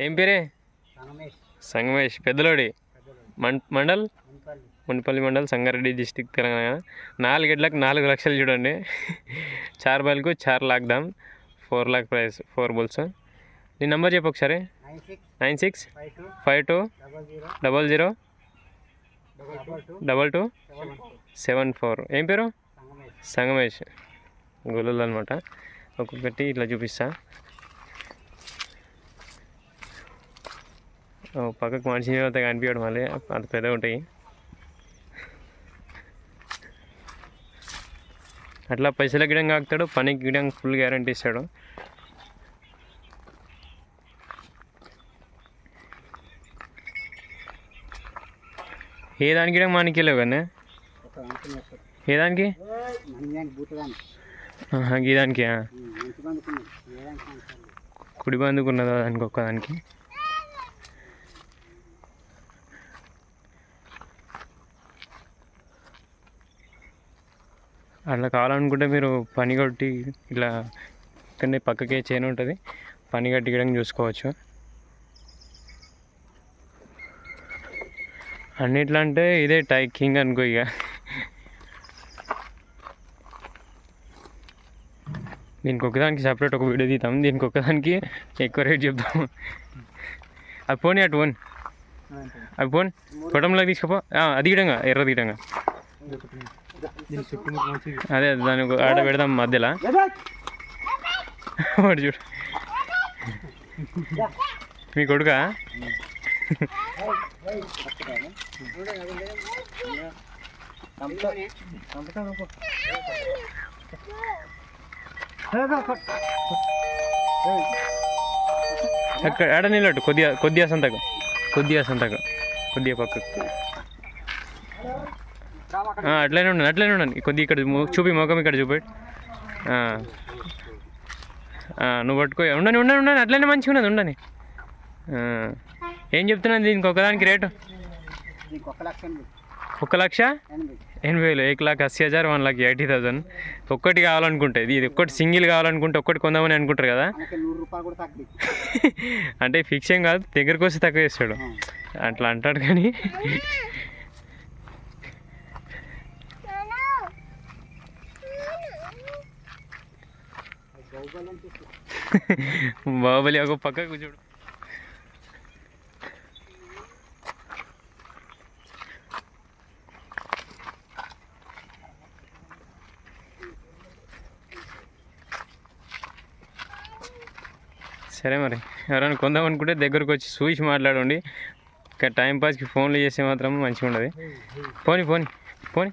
ఏం పేరే? సంగమేష్. పెద్దలోడి? మండల్? మున్పల్లి. మండల్ సంగారెడ్డి డిస్టిక్ తెలంగాణ. నాలుగెడ్లకు నాలుగు లక్షలు చూడండి. చార్ బాల్కు చార్ lakh Dham. Four lakh price. Four bulls. నీ నెంబర్ చెప్పు ఒకసారి. Nine six. Five two. Double zero. Double two. Seven four. ఏం పేరు? సంగమేష్. గొల్లులు అనమాట ఒక్కొక్కటి ఇట్లా చూపిస్తా. పక్కకు మనిషి అయితే కనిపించడు మళ్ళీ. అంత పెద్దగా ఉంటాయి. అట్లా పైసల గిడంగా ఆగుతాడు పనికి గిడంగా ఫుల్ గ్యారంటీ ఇస్తాడు. ఏ దానికి గిడంగా మనకి లేవు కానీ ఏ దానికి? దానికి? ఈ. కుడి బందుకున్నదా దానికి ఒక్కదానికి అట్లా కావాలనుకుంటే మీరు పని కొట్టి ఇట్లా ఇక్కడనే పక్కకే చేను ఉంటుంది. పని కట్టియడం చూసుకోవచ్చు. అన్నిట్లా అంటే ఇదే టై కింగ్ అనుకో ఇక దీనికి ఒకదానికి సపరేట్ ఒక వీడియో తీద్దాం. దీనికి ఒకదానికి ఎక్కువ రేట్ చెప్తాం అది పోనీ అటు పోని. అవి పోని. కుటుంబంలోకి తీసుకుపో. అది గిడంగా ఎర్ర తీయడంగా. అదే దాని ఆడ పెడదాం మధ్యలో. వాడు చూడు. మీ కొడుక? అక్కడ ఆడ నిలబెట్టు కొద్దిగా కొద్దిగా సంతకు. కొద్దిగా సంతకు. కొద్దిగా పక్కకు. అట్లనే ఉండండి అట్లనే ఉండండి. కొద్దిగా ఇక్కడ చూపి ముఖం ఇక్కడ చూపి. ఆ. ఆ, నువ్వు పట్టుకో. ఉండని ఉండని ఉండని అట్లనే మంచిగా ఉన్నది ఉండని. ఏం చెప్తున్నాను దీనికి ఒకదానికి రేటు? ఒక లక్ష ఎనభై. వేలు. ఏక్ లాక్ అస్సీ హజార్ వన్ లాక్ ఎయిటీ థౌసండ్. ఒక్కటి కావాలనుకుంటే ఇది ఇది ఒక్కటి సింగిల్ కావాలనుకుంటే ఒక్కటి కొందామని అనుకుంటారు కదా? అంటే ఫిక్స్ ఏం కాదు దగ్గరకు వస్తే తక్కువ చేస్తాడు. అట్లా అంటాడు కానీ. బాహుబలి ఒక పక్కకు చూడు. సరే మరి ఎవరైనా కొందాం అనుకుంటే దగ్గరకు వచ్చి చూసి మాట్లాడండి. ఇంకా టైంపాస్కి ఫోన్లు చేస్తే మాత్రం మంచిగా ఉండదు పోని పోని పోని.